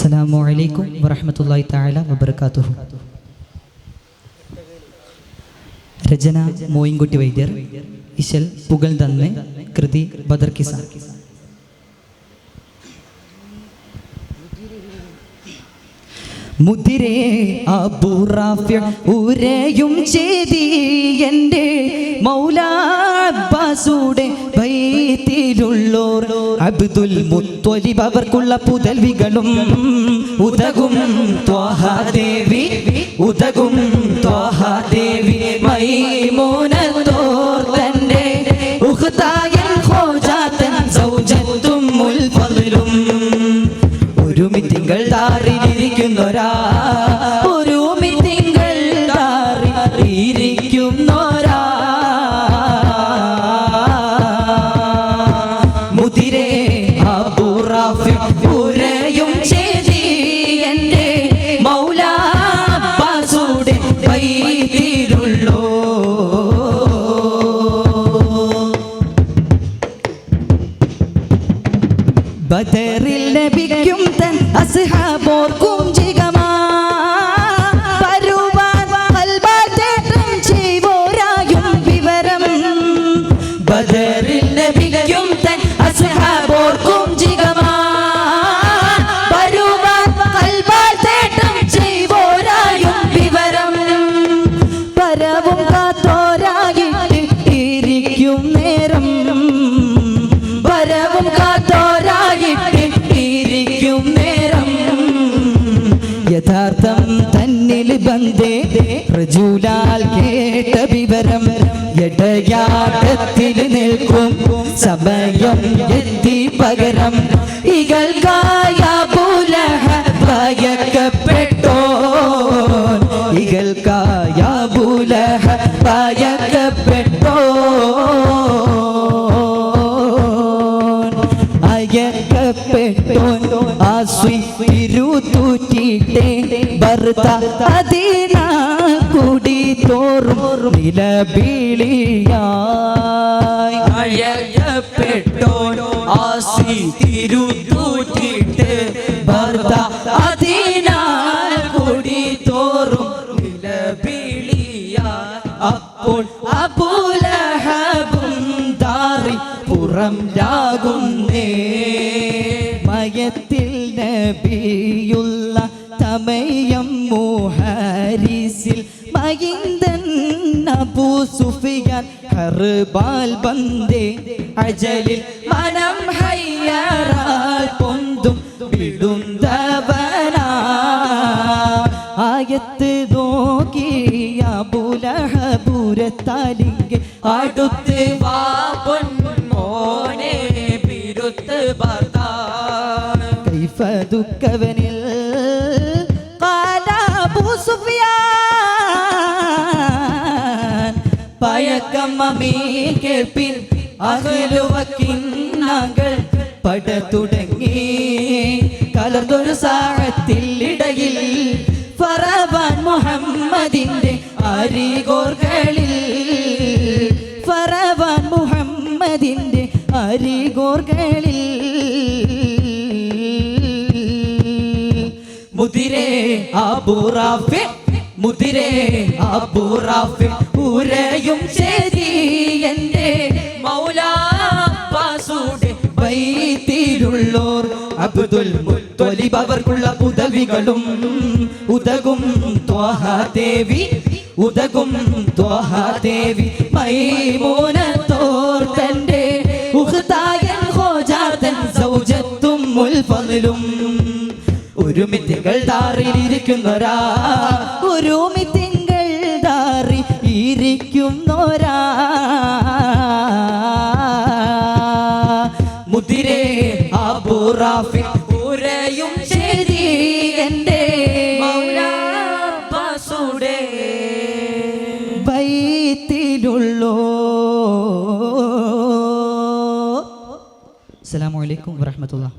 അസ്സലാമു അലൈക്കും വറഹ്മത്തുള്ളാഹി തആല വബറകാതുഹു. രചന മോയിൻകുട്ടി വൈദ്യർ ഇശൽ പുകൽ തന്നെ കൃതി ബദർ കിസ. മുതിരേ അബുറാഫ്യ ഉരയും ചെയ്തി എന്റെ മൗലാബാസുടെ ഭയത്തിലുള്ളോർ അബ്ദുൽ മുത്തൊലിബ് അവർക്കുള്ള പുതൽവികളും ഉതകും ത്വാഹാദേവി ഉതകും ത്വാഹാദേവി മൈമൂനത്തോർ തന്റെ ഉഹ്തായൻ മുൽഫളിലും ഒരു മിത്തിങ്കൾ താറിയിരിക്കുന്നൊരാ ഒരു ബദറിൽ ലഭിക്കും തൻ അസ്ഹാബോർക്കും ചെയ്വോരായും വിവരം. ബദറിൽ തൻ വിവരം. പരവും നേരം. പരവും കാത്തോരായിട്ട് ബന്ധേ പ്രജുലാൽ കേട്ട വിവരം എടയാട്ടത്തിൽ നിൽക്കും. സമയം എത്തി പകരം. ഇകൾക്കായ പുലഹ ഭയക്കപ്പെട്ടോ ഇകൾക്കായ പുലഹ ഭയക്കപ്പെട്ടോ ആസ്വിരുത്തൂറ്റിട്ടേ ഭർത്ത അതിനാ കുടി തോറും നിലവിളിയായി. പെട്ടോ ആസി തിരുത്തൂറ്റിട്ട് മയത്തിൽ നബിയുള്ള തമയം മുഹാരിസിൽ മഹിന്ദൻ അബൂ സുഫിയൻ ഹർബാൽ ബന്ദേ അജലിൽ മനം ഹയ്യാറാൽ പൊന്തും വിടുന്തവനാ. ആയത്ത് നോക്കിയ ബുലഹപുരത്താലിങ്കെ അടുത്ത് വാ പൊന്മോനെ പിരുത്ത് ഭർത്താൻ ഫതുക്കവനിൽ. പഴക്കം അമീൻ കേൾപ്പിൻ. അകലുവക്കിൻ നാങ്കൾ പട തുടങ്ങി കലർന്നൊരു സാഹത്തിൽ ഇടയിൽ ഫറവാൻ മുഹമ്മദിന്റെ അരികോർകളിൽ. ഫറവാൻ മുഹമ്മദിന്റെ അരികോർകളിൽ മുതിരേ അബുറാഫി മുതിരേ അബുറാഫി ഉരയും ശരി എന്റെ മൗലാസുടെ വൈത്തിരുള്ളോർ അബ്ദുൽ മുത്തൊലിബ് അവർക്കുള്ള ദേവി ഉതകും ത്വഹ ദേവി. മൈമോന തോർ തന്റെ ഉഹ്തായൻ ഹോജാതൻ സൗജത്തും മുൽഫളിലും ഒരു മിത്തിങ്കൾ താറിയിരിക്കുന്നൊരാ. ഒരു മിത്തിങ്കൾ താറി ഇരിക്കുന്നൊരാ മുതിരേ അബുറാഫി ഉരയും ശരി എന്റെ മൗലാസുടെ വൈത്തിലുള്ളോ അസ്സലാമു അലൈക്കും വറഹ്മത്തുള്ളാഹി.